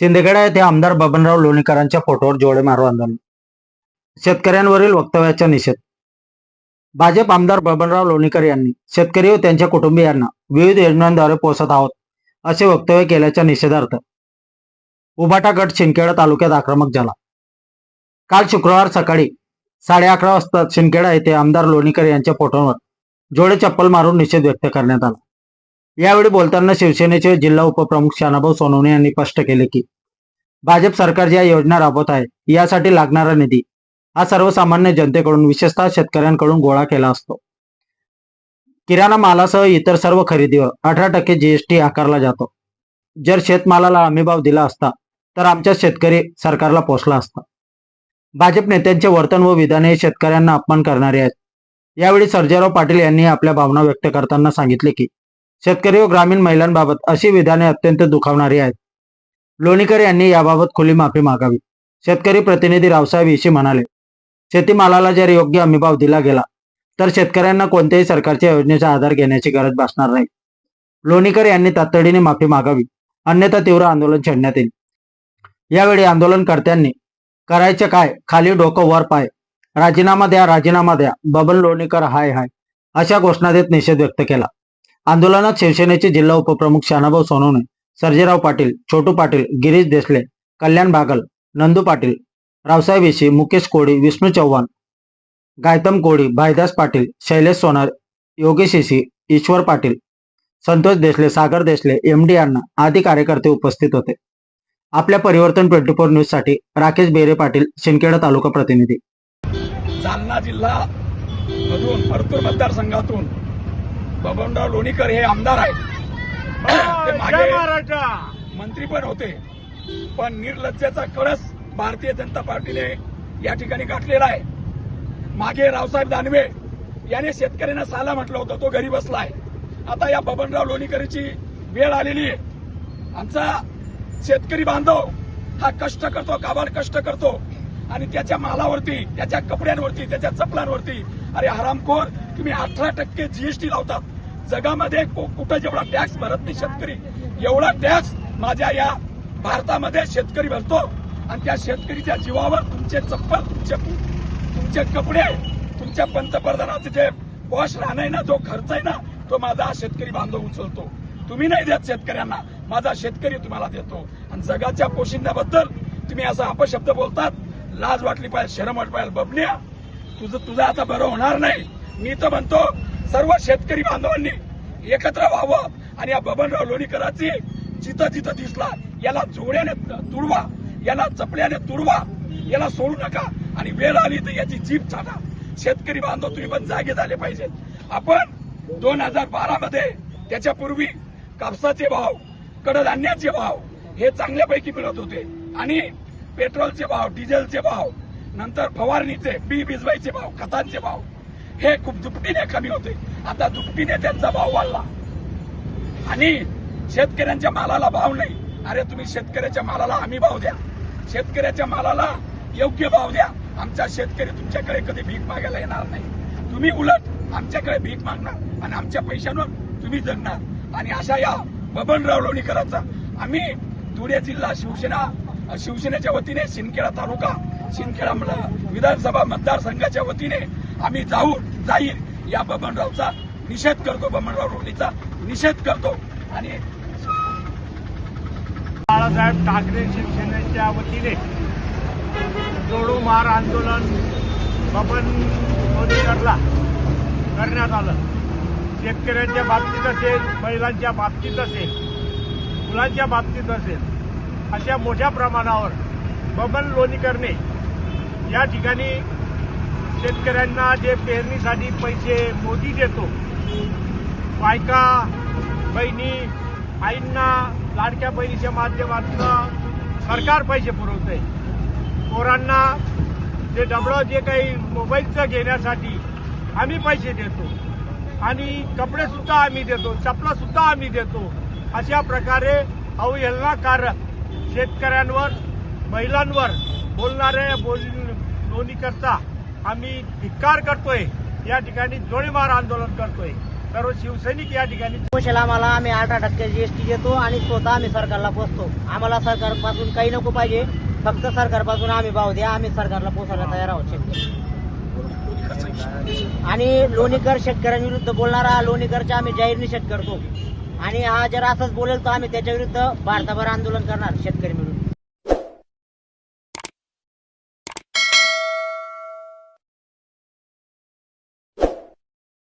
शिंदेगडा येथे आमदार बबनराव लोणीकरांच्या फोटोवर जोडे मारो आंदोलन. शेतकऱ्यांवरील वक्तव्याचा निषेध. भाजप आमदार बबनराव लोणीकर यांनी शेतकरी व त्यांच्या कुटुंबियांना विविध योजनांद्वारे पोसत आहोत असे वक्तव्य केल्याच्या निषेधार्थ. उभाटा गट शिंदखेडा तालुक्यात आक्रमक झाला. काल शुक्रवार सकाळी साडे अकरा वाजता शिंदखेडा येथे आमदार लोणीकर यांच्या फोटोवर जोडे चप्पल मारून निषेध व्यक्त करण्यात आला. यावेळी बोलताना शिवसेनेचे जिल्हा उपप्रमुख शानाभाऊ सोनवणे यांनी स्पष्ट केले की भाजप सरकार ज्या योजना राबवत आहे यासाठी लागणारा निधी हा सर्वसामान्य जनतेकडून विशेषतः शेतकऱ्यांकडून गोळा केला असतो. किराणा मालासह इतर सर्व खरेदीवर अठरा टक्के जीएसटी आकारला जातो. जर शेतमालाला हमीभाव दिला असता तर आमच्या शेतकरी सरकारला पोचला असता. भाजप नेत्यांचे वर्तन व विधाने हे शेतकऱ्यांना अपमान करणारे आहेत. यावेळी सर्जेराव पाटील यांनी आपल्या भावना व्यक्त करताना सांगितले की शेतकरी व ग्रामीण महिलांबाबत अशी विधाने अत्यंत दुखावणारी आहेत. लोणीकर यांनी याबाबत खुली माफी मागावी. शेतकरी प्रतिनिधी रावसाहेब इशी म्हणाले शेतीमालाला जर योग्य हमीभाव दिला गेला तर शेतकऱ्यांना कोणत्याही सरकारच्या योजनेचा आधार घेण्याची गरज भासणार नाही. लोणीकर यांनी तातडीने माफी मागावी अन्यथा तीव्र आंदोलन छेडण्यात येईल. यावेळी आंदोलनकर्त्यांनी करायचे काय? खाली डोकं वर पाय. राजीनामा द्या राजीनामा द्या. बबन लोणीकर हाय हाय. अशा घोषणा देत निषेध व्यक्त केला. आंदोलनात शिवसेनेचे जिल्हा उपप्रमुख शानाभाऊ सोनवणे सर्जेराव पाटील छोटू पाटील गिरीश देसले कल्याण बागल नंदू पाटील रावसाहेब विशी मुकेश कोडी विष्णू चव्हाण गायतम कोडी भाईदास पाटील शैलेश सोनार योगेश येशी ईश्वर पाटील संतोष देसले सागर देसले एम डी अण्णा आदी कार्यकर्ते उपस्थित होते. आपल्या परिवर्तन ट्वेंटी फोर न्यूजसाठी राकेश बेरे पाटील शिंदखेडा तालुका प्रतिनिधी. जालना जिल्हा मधून परतूर मतदारसंघातून बबनराव लोणीकर हे आमदार आहेत. मागे. मंत्री पण होते. पण निर्लज्जाचा कळस भारतीय जनता पार्टीने या ठिकाणी गाठलेला आहे. मागे रावसाहेब दानवे याने शेतकऱ्यांना साला म्हटलं होतं तो घरी बसलाय. आता या बबनराव लोणीकरची वेळ आलेली आहे. आमचा शेतकरी बांधव हा कष्ट करतो काबाड कष्ट करतो. आणि त्याच्या मालावरती त्याच्या कपड्यांवरती त्याच्या चपलांवरती अरे हरामखोर तुम्ही अठरा टक्के जीएसटी लावतात. जगामध्ये को- कुठं जेवढा टॅक्स भरत नाही शेतकरी एवढा टॅक्स माझ्या या भारतामध्ये शेतकरी भरतो. आणि त्या शेतकरीच्या जीवावर तुमचे चप्पल तुमचे तुमचे कपडे तुमच्या पंतप्रधानाचे जे वॉश राहणं आहे ना जो खर्च आहे ना तो माझा शेतकरी बांधव उचलतो. तुम्ही नाही देत शेतकऱ्यांना माझा शेतकरी तुम्हाला देतो. आणि जगाच्या पोशिंद्याबद्दल तुम्ही असा अपशब्द बोलतात लाज वाटली पाहिजे शरम वाटली पाहिजे बबन्या. तुझं तुझं आता बरं होणार नाही. मी तर म्हणतो सर्व शेतकरी बांधवांनी एकत्र व्हावं आणि या बबनराव लोणीकरांची जिथं जिथं दिसला याला जोड्याने तुडवा याला चपल्याने तुडवा याला सोडू नका आणि वेळ आली तर याची जीप छाटा. शेतकरी बांधव तुम्ही पण जागे झाले पाहिजेत. आपण दोन हजार बारा मध्ये त्याच्यापूर्वी कापसाचे भाव कडधान्याचे भाव हे चांगल्यापैकी मिळत होते. आणि पेट्रोलचे भाव डिझेलचे भाव नंतर फवारणीचे बी भिजवायचे भाव खतांचे भाव हे खूप दुपटीने कमी होते आता दुपटीने त्यांचा भाव वाढला. आणि शेतकऱ्यांच्या मालाला भाव नाही. अरे तुम्ही शेतकऱ्याच्या मालाला हमी भाव द्या. शेतकऱ्याच्या मालाला योग्य भाव द्या. आमचा शेतकरी तुमच्याकडे कधी भीक मागायला येणार नाही. तुम्ही उलट आमच्याकडे भीक मागणार आणि आमच्या पैशांवर तुम्ही जगणार. आणि अशा या बबनराव लोणीकरांचा आम्ही धुळे जिल्हा शिवसेना शिवसेनेच्या वतीने सिंदखेडा तालुका सिंदखेडा विधानसभा मतदारसंघाच्या वतीने आम्ही जाऊ जाईल. या बबनरावचा निषेध करतो बबनराव रोडीचा निषेध करतो. आणि बाळासाहेब ठाकरे शिवसेनेच्या वतीने जोडो मार आंदोलन बबन मोदीकरला करण्यात आलं. शेतकऱ्यांच्या बाबतीत असेल महिलांच्या बाबतीत असेल मुलांच्या बाबतीत असेल अशा मोठ्या प्रमाणावर बबन लोणीकरने या ठिकाणी शेतकऱ्यांना जे पेरणीसाठी पैसे मोदी देतो बायका बहिणी आईंना लाडक्या बहिणीच्या माध्यमातून सरकार पैसे पुरवते पोरांना जे डबळं जे काही मोबाईलचं घेण्यासाठी आम्ही पैसे देतो. आणि कपडे सुद्धा आम्ही देतो चपला सुद्धा आम्ही देतो. अशा प्रकारे अवहेलनाकारक शेतकऱ्यांवर महिलांवर बोलणारे बोल नोंदीकरता आम्ही धिक्कार करतोय या ठिकाणी जोडीमार आंदोलन करतोय. सर्व शिवसैनिक या ठिकाणी पोषेला आम्हाला आम्ही अठरा टक्के जीएसटी देतो आणि स्वतः आम्ही सरकारला पोचतो. आम्हाला सरकारपासून काही नको पाहिजे. फक्त सरकारपासून आम्ही भाव द्या. आम्ही सरकारला पोचायला तयार आहोत. शेतकरी आणि लोणीकर शेतकऱ्यांविरुद्ध बोलणारा लोणीकरचा आम्ही जाहीर निषेध करतो. आणि हा जर असंच बोलेल तर आम्ही त्याच्या विरुद्ध भारताभर आंदोलन करणार शेतकरी मिळून